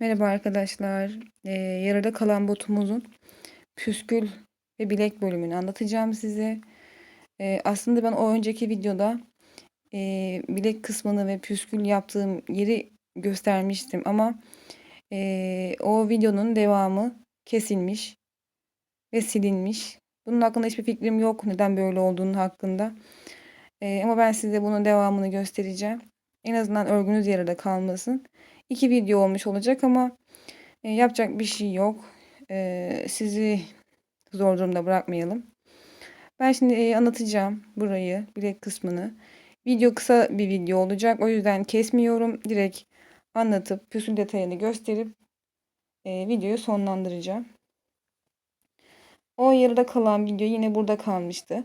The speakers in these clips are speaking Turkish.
Merhaba arkadaşlar. Ee, yarıda kalan botumuzun püskül ve bilek bölümünü anlatacağım size. Ee, aslında ben o önceki videoda e, bilek kısmını ve püskül yaptığım yeri göstermiştim ama e, o videonun devamı kesilmiş ve silinmiş. Bunun hakkında hiçbir fikrim yok neden böyle olduğunu hakkında. E, ama ben size bunun devamını göstereceğim. En azından örgünüz yarıda kalmasın. İki video olmuş olacak ama e, yapacak bir şey yok. E, sizi zor durumda bırakmayalım. Ben şimdi e, anlatacağım burayı, bilek kısmını. Video kısa bir video olacak. O yüzden kesmiyorum. Direkt anlatıp püsül detayını gösterip e, videoyu sonlandıracağım. O yarıda kalan video yine burada kalmıştı.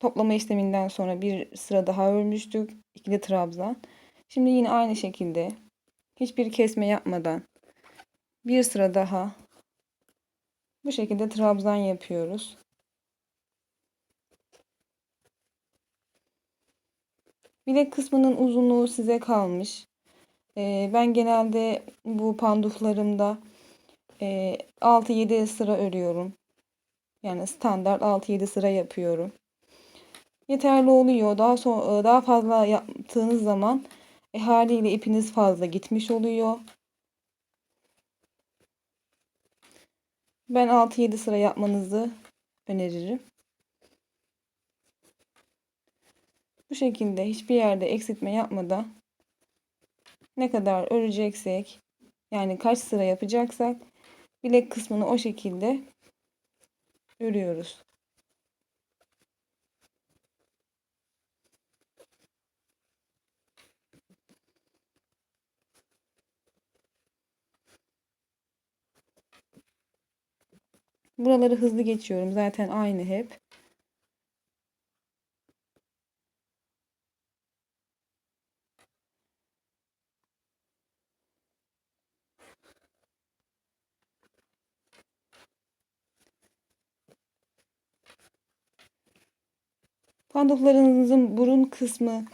Toplama işleminden sonra bir sıra daha örmüştük. İkili trabzan. Şimdi yine aynı şekilde hiçbir kesme yapmadan bir sıra daha bu şekilde trabzan yapıyoruz. Bilek kısmının uzunluğu size kalmış. Ee, ben genelde bu panduflarımda e, 6-7 sıra örüyorum. Yani standart 6-7 sıra yapıyorum. Yeterli oluyor. Daha sonra daha fazla yaptığınız zaman e, haliyle ipiniz fazla gitmiş oluyor. Ben 6-7 sıra yapmanızı öneririm. Bu şekilde hiçbir yerde eksiltme yapmadan ne kadar öreceksek yani kaç sıra yapacaksak bilek kısmını o şekilde örüyoruz. Buraları hızlı geçiyorum. Zaten aynı hep. Panduflarınızın burun kısmı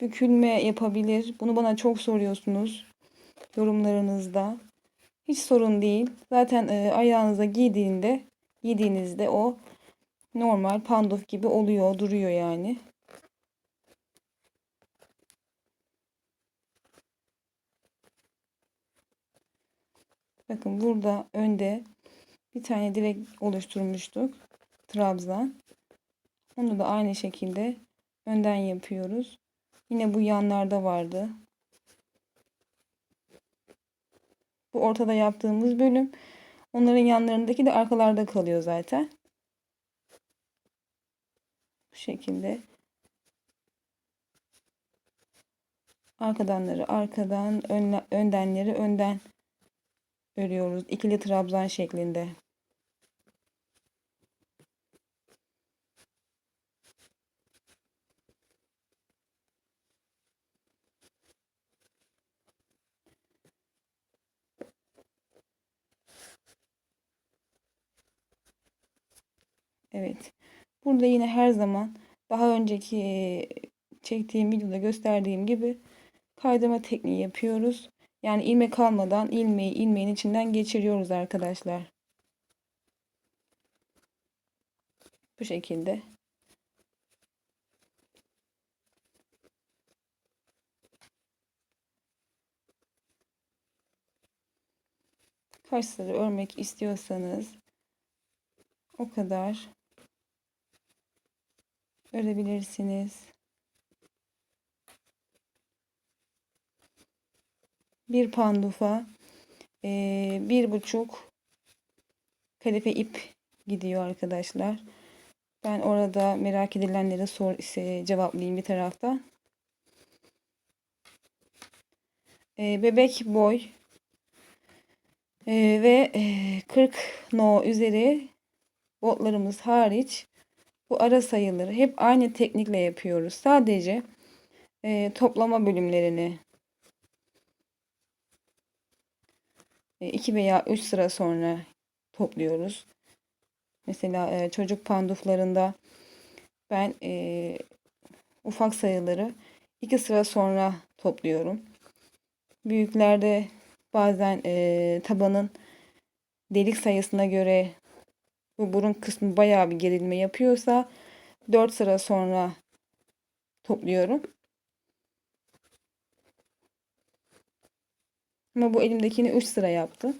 bükülme yapabilir. Bunu bana çok soruyorsunuz yorumlarınızda. Hiç sorun değil. Zaten e, ayağınıza giydiğinde giydiğinizde o normal panduf gibi oluyor, duruyor yani. Bakın burada önde bir tane direk oluşturmuştuk. Trabzan. Onu da aynı şekilde önden yapıyoruz. Yine bu yanlarda vardı. Bu ortada yaptığımız bölüm. Onların yanlarındaki de arkalarda kalıyor zaten. Bu şekilde. Arkadanları arkadan, öndenleri önden örüyoruz. İkili trabzan şeklinde. Evet. Burada yine her zaman daha önceki çektiğim videoda gösterdiğim gibi kaydırma tekniği yapıyoruz. Yani ilmek almadan ilmeği ilmeğin içinden geçiriyoruz arkadaşlar. Bu şekilde. Kaç sıra örmek istiyorsanız o kadar örebilirsiniz. Bir pandufa bir buçuk kadife ip gidiyor arkadaşlar. Ben orada merak edilenlere sor ise cevaplayayım bir taraftan. E, bebek boy e, ve e, 40 no üzeri botlarımız hariç bu ara sayıları hep aynı teknikle yapıyoruz. Sadece e, toplama bölümlerini 2 e, veya 3 sıra sonra topluyoruz. Mesela e, çocuk panduflarında ben e, ufak sayıları 2 sıra sonra topluyorum. Büyüklerde Bazen e, tabanın delik sayısına göre bu burun kısmı bayağı bir gerilme yapıyorsa 4 sıra sonra topluyorum. Ama bu elimdekini 3 sıra yaptı.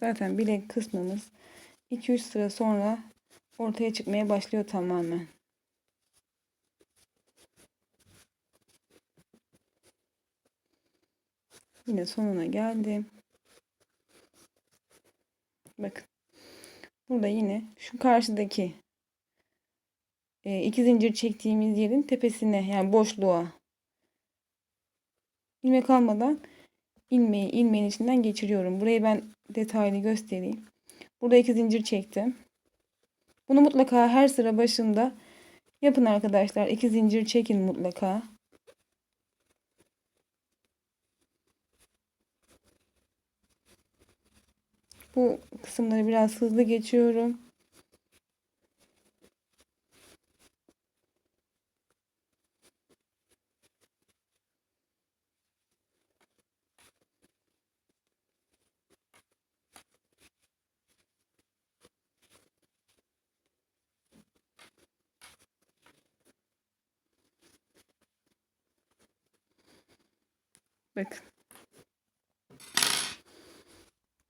Zaten bilek kısmımız 2-3 sıra sonra ortaya çıkmaya başlıyor tamamen. Yine sonuna geldim. Bakın. Burada yine şu karşıdaki e, iki zincir çektiğimiz yerin tepesine yani boşluğa ilmek almadan ilmeği ilmeğin içinden geçiriyorum. Burayı ben detaylı göstereyim. Burada iki zincir çektim. Bunu mutlaka her sıra başında yapın arkadaşlar. İki zincir çekin mutlaka. Bu kısımları biraz hızlı geçiyorum. Bakın.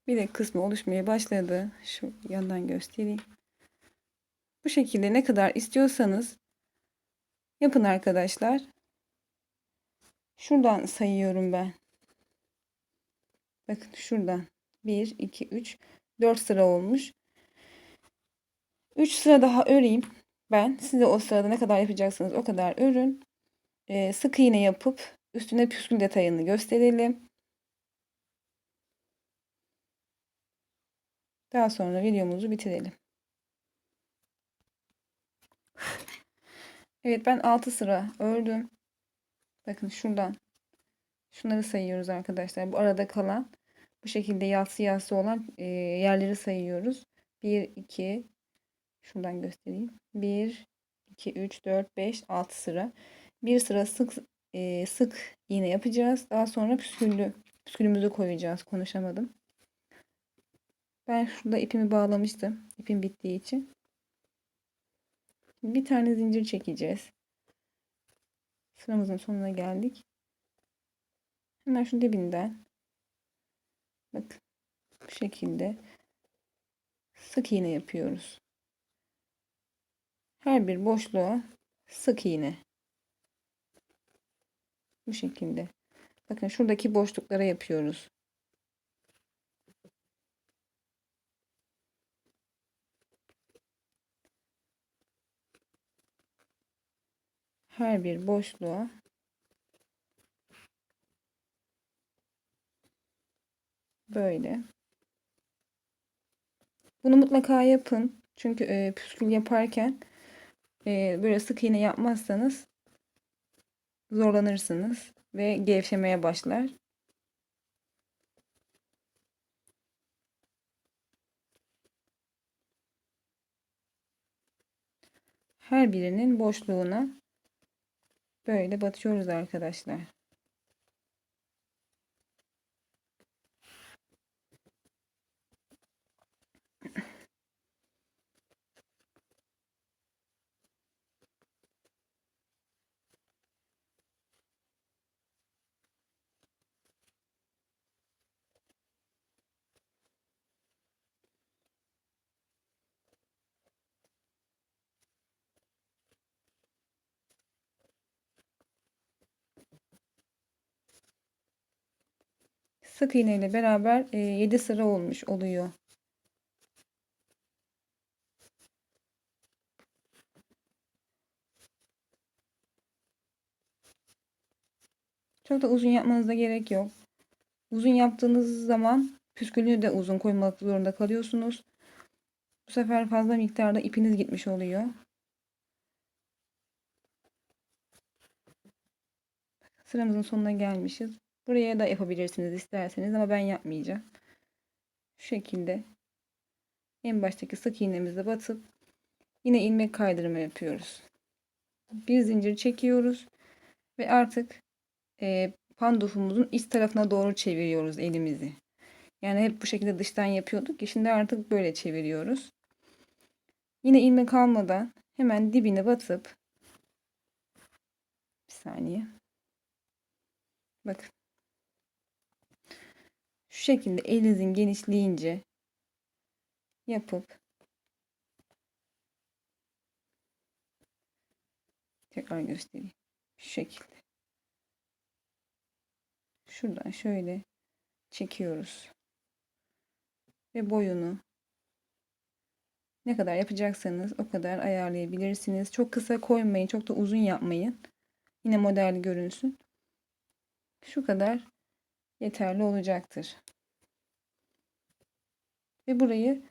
De kısmı oluşmaya başladı. Şu yandan göstereyim. Bu şekilde ne kadar istiyorsanız yapın arkadaşlar. Şuradan sayıyorum ben. Bakın şuradan. 1, 2, 3, 4 sıra olmuş. 3 sıra daha öreyim. Ben size o sırada ne kadar yapacaksınız o kadar örün. Ee, sık iğne yapıp üstüne püskül detayını gösterelim. Daha sonra videomuzu bitirelim. Evet ben 6 sıra ördüm. Bakın şuradan şunları sayıyoruz arkadaşlar. Bu arada kalan bu şekilde yassı yassı olan e, yerleri sayıyoruz. 1 2 şuradan göstereyim. 1 2 3 4 5 6 sıra. Bir sıra sık e, sık iğne yapacağız. Daha sonra püsküllü püskülümüzü koyacağız. Konuşamadım. Ben şurada ipimi bağlamıştım. İpim bittiği için. Bir tane zincir çekeceğiz. Sıramızın sonuna geldik. Hemen şu dibinden bakın bu şekilde sık iğne yapıyoruz. Her bir boşluğa sık iğne. Bu şekilde. Bakın şuradaki boşluklara yapıyoruz. Her bir boşluğa böyle. Bunu mutlaka yapın. Çünkü e, püskül yaparken e, böyle sık iğne yapmazsanız zorlanırsınız ve gevşemeye başlar. Her birinin boşluğuna böyle batıyoruz arkadaşlar. Sık iğne ile beraber 7 e, sıra olmuş oluyor. Çok da uzun yapmanıza gerek yok. Uzun yaptığınız zaman püskülünü de uzun koymak zorunda kalıyorsunuz. Bu sefer fazla miktarda ipiniz gitmiş oluyor. Sıramızın sonuna gelmişiz. Buraya da yapabilirsiniz isterseniz ama ben yapmayacağım. Şu şekilde en baştaki sık iğnemize batıp yine ilmek kaydırma yapıyoruz. Bir zincir çekiyoruz ve artık e, pandufumuzun iç tarafına doğru çeviriyoruz elimizi. Yani hep bu şekilde dıştan yapıyorduk şimdi artık böyle çeviriyoruz. Yine ilmek almadan hemen dibine batıp bir saniye. Bakın. Şu şekilde elinizin genişliğince yapıp tekrar göstereyim. Şu şekilde. Şuradan şöyle çekiyoruz. Ve boyunu ne kadar yapacaksanız o kadar ayarlayabilirsiniz. Çok kısa koymayın, çok da uzun yapmayın. Yine model görünsün. Şu kadar yeterli olacaktır. Ve burayı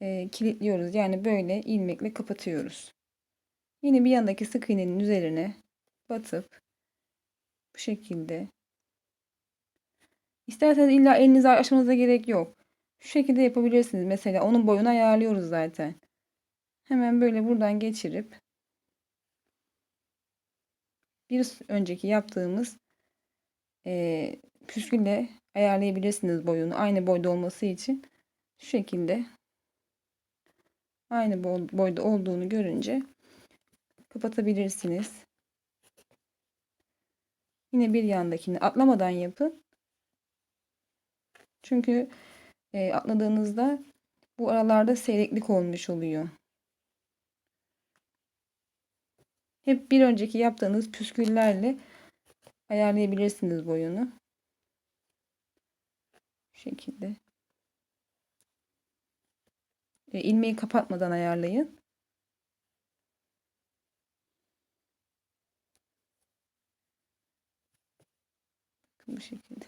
e, kilitliyoruz. Yani böyle ilmekle kapatıyoruz. Yine bir yandaki sık iğnenin üzerine batıp bu şekilde İsterseniz illa elinizi açmanıza gerek yok. Şu şekilde yapabilirsiniz. Mesela onun boyunu ayarlıyoruz zaten. Hemen böyle buradan geçirip bir önceki yaptığımız e, püskülle ayarlayabilirsiniz boyunu. Aynı boyda olması için şu şekilde aynı boyda olduğunu görünce kapatabilirsiniz. Yine bir yandakini atlamadan yapın. Çünkü e, atladığınızda bu aralarda seyreklik olmuş oluyor. Hep bir önceki yaptığınız püsküllerle ayarlayabilirsiniz boyunu. Şekilde. E, kapatmadan ayarlayın. Bu şekilde.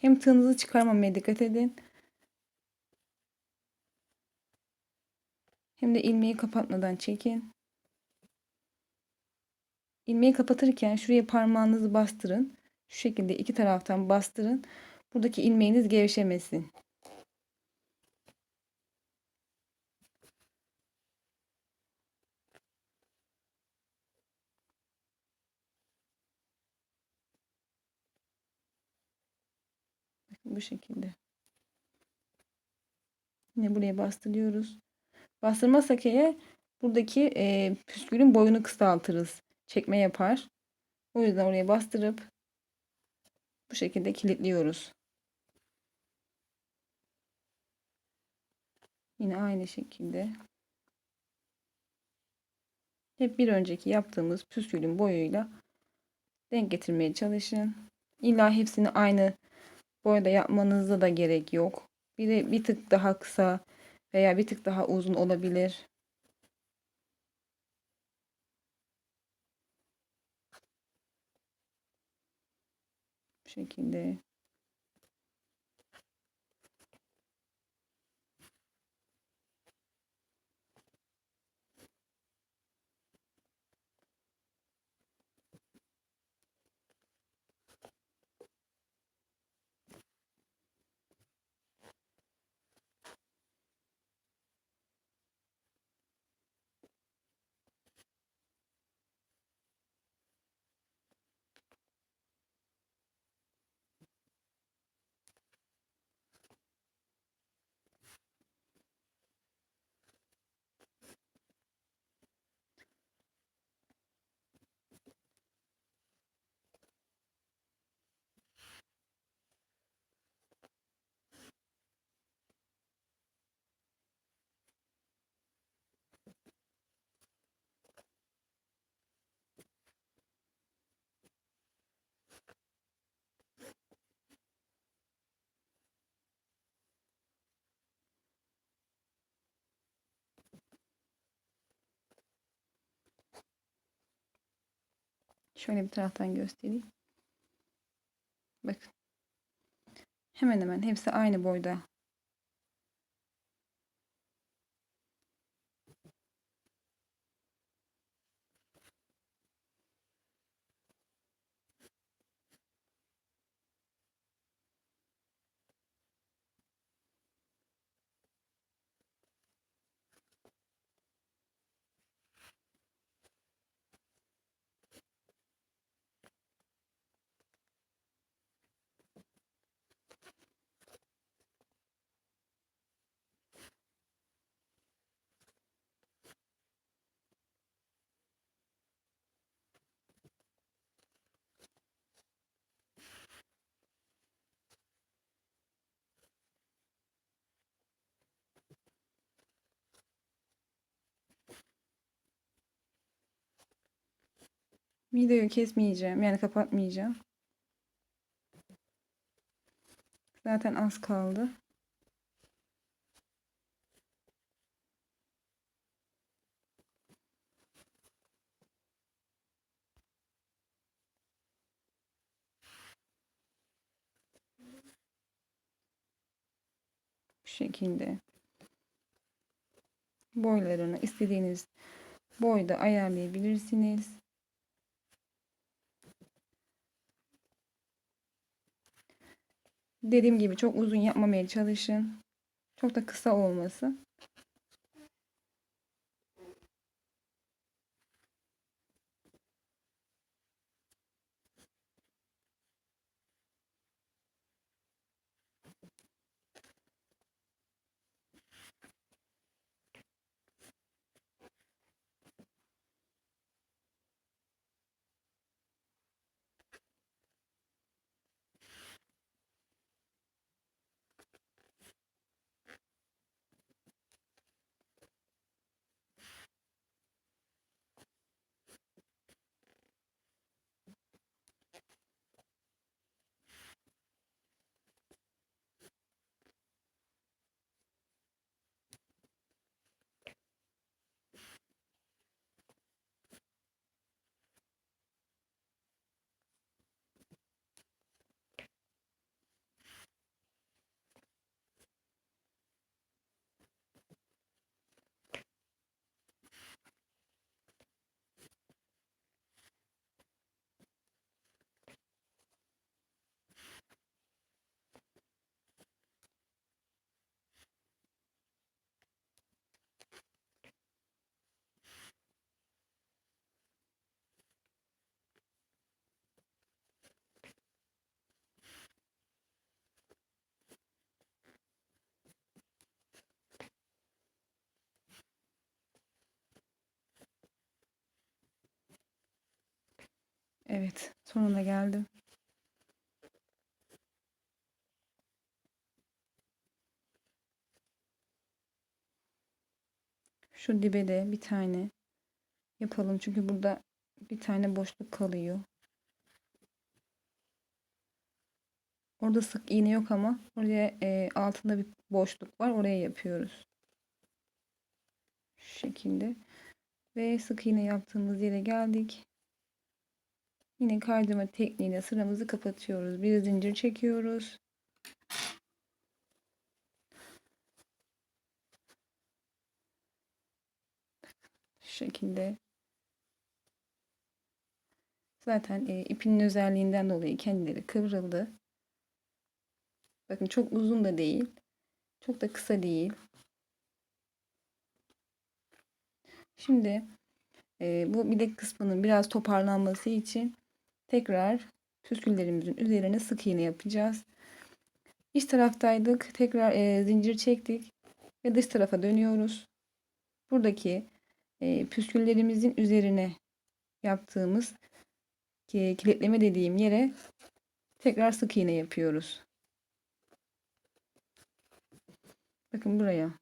Hem tığınızı çıkarmamaya dikkat edin. De ilmeği kapatmadan çekin. İlmeği kapatırken şuraya parmağınızı bastırın. Şu şekilde iki taraftan bastırın. Buradaki ilmeğiniz gevşemesin. Bu şekilde. Yine buraya bastırıyoruz. Bastırmazsak eğer buradaki e, püskülün boyunu kısaltırız. Çekme yapar. O yüzden oraya bastırıp bu şekilde kilitliyoruz. Yine aynı şekilde hep bir önceki yaptığımız püskülün boyuyla denk getirmeye çalışın. İlla hepsini aynı bu arada yapmanızda da gerek yok. Bir de bir tık daha kısa veya bir tık daha uzun olabilir. Bu şekilde. Şöyle bir taraftan göstereyim. Bakın. Hemen hemen hepsi aynı boyda. Videoyu kesmeyeceğim. Yani kapatmayacağım. Zaten az kaldı. Bu şekilde boylarını istediğiniz boyda ayarlayabilirsiniz. Dediğim gibi çok uzun yapmamaya çalışın. Çok da kısa olması. Evet, sonuna geldim. Şu dibe de bir tane yapalım. Çünkü burada bir tane boşluk kalıyor. Orada sık iğne yok ama oraya e, altında bir boşluk var. Oraya yapıyoruz. Şu şekilde. Ve sık iğne yaptığımız yere geldik. Yine kaydırma tekniğiyle sıramızı kapatıyoruz. Bir zincir çekiyoruz. Şu şekilde. Zaten e, ipinin özelliğinden dolayı kendileri kıvrıldı. Bakın çok uzun da değil. Çok da kısa değil. Şimdi e, bu bilek kısmının biraz toparlanması için tekrar püsküllerimizin üzerine sık iğne yapacağız. İç taraftaydık. Tekrar e, zincir çektik ve dış tarafa dönüyoruz. Buradaki e, püsküllerimizin üzerine yaptığımız ki, kilitleme dediğim yere tekrar sık iğne yapıyoruz. Bakın buraya.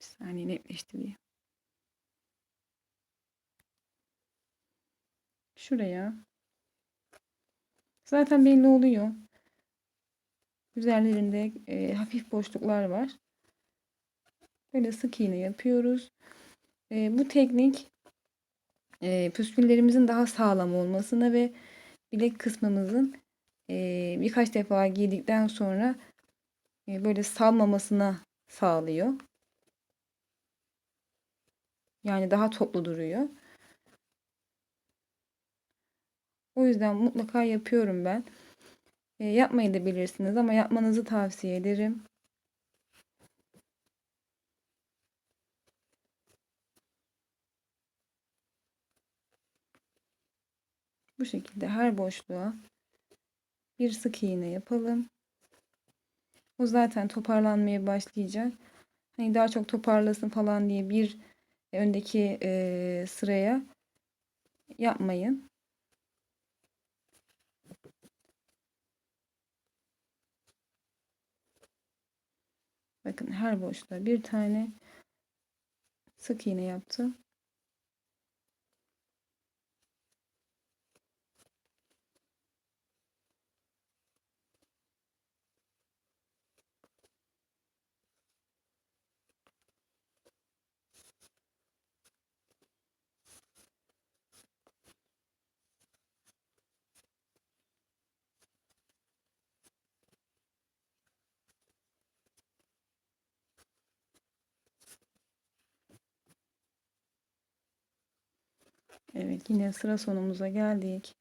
Bir saniye netleştireyim. Şuraya. Zaten belli oluyor. Üzerlerinde e, hafif boşluklar var. Böyle sık iğne yapıyoruz. E, bu teknik e, püsküllerimizin daha sağlam olmasına ve bilek kısmımızın e, birkaç defa giydikten sonra e, böyle salmamasına sağlıyor. Yani daha toplu duruyor. O yüzden mutlaka yapıyorum ben. E, yapmayı da bilirsiniz ama yapmanızı tavsiye ederim. Bu şekilde her boşluğa bir sık iğne yapalım. O zaten toparlanmaya başlayacak. Hani daha çok toparlasın falan diye bir öndeki e, sıraya yapmayın. Bakın her boşluğa bir tane sık iğne yaptım. Evet yine sıra sonumuza geldik.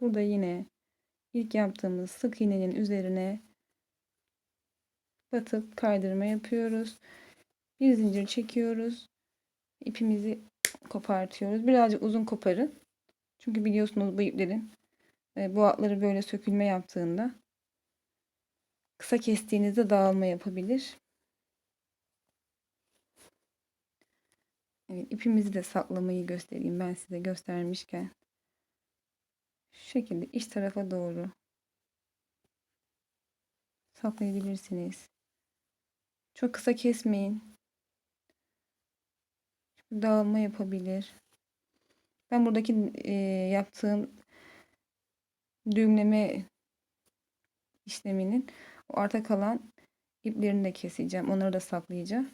Burada yine ilk yaptığımız sık iğnenin üzerine batıp kaydırma yapıyoruz. Bir zincir çekiyoruz. İpimizi kopartıyoruz. Birazcık uzun koparın. Çünkü biliyorsunuz bu iplerin e, bu atları böyle sökülme yaptığında kısa kestiğinizde dağılma yapabilir. Evet, ipimizi de saklamayı göstereyim ben size göstermişken. Şu şekilde iç tarafa doğru saklayabilirsiniz. Çok kısa kesmeyin. Çünkü dağılma yapabilir. Ben buradaki e, yaptığım düğümleme işleminin o arta kalan iplerini de keseceğim. Onları da saklayacağım.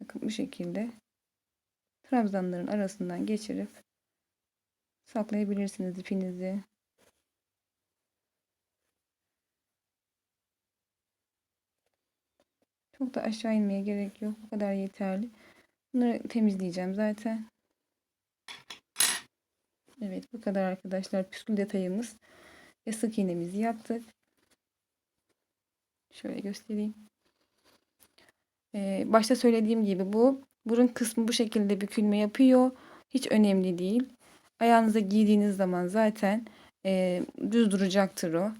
Bakın bu şekilde trabzanların arasından geçirip saklayabilirsiniz ipinizi. Çok da aşağı inmeye gerek yok. Bu kadar yeterli. Bunları temizleyeceğim zaten. Evet bu kadar arkadaşlar. Püskül detayımız ve sık iğnemizi yaptık. Şöyle göstereyim. Ee, başta söylediğim gibi bu burun kısmı bu şekilde bükülme yapıyor. Hiç önemli değil. Ayağınıza giydiğiniz zaman zaten e, düz duracaktır o.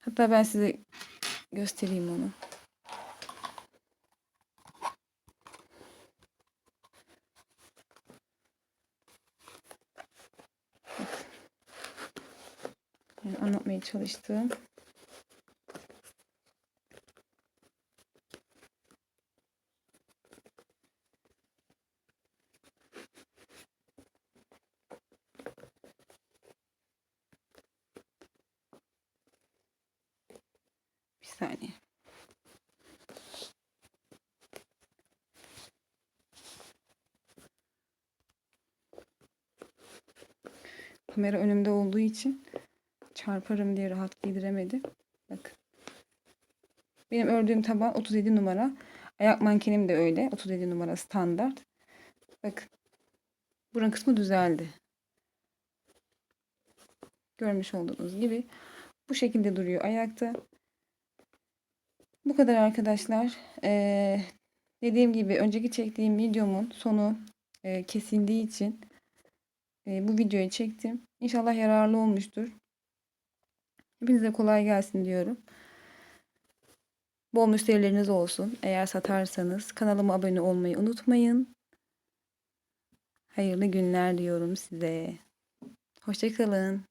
Hatta ben size göstereyim onu. Anlatmaya çalıştığım. Bir saniye. Kamera önümde olduğu için çarparım diye rahat giydiremedim. Bakın. Benim ördüğüm taban 37 numara. Ayak mankenim de öyle. 37 numara standart. Bakın. Burun kısmı düzeldi. Görmüş olduğunuz gibi. Bu şekilde duruyor ayakta. Bu kadar arkadaşlar. Ee, dediğim gibi önceki çektiğim videomun sonu e, kesildiği için e, bu videoyu çektim. İnşallah yararlı olmuştur. Hepinize kolay gelsin diyorum. Bol müşterileriniz olsun. Eğer satarsanız kanalıma abone olmayı unutmayın. Hayırlı günler diyorum size. Hoşçakalın.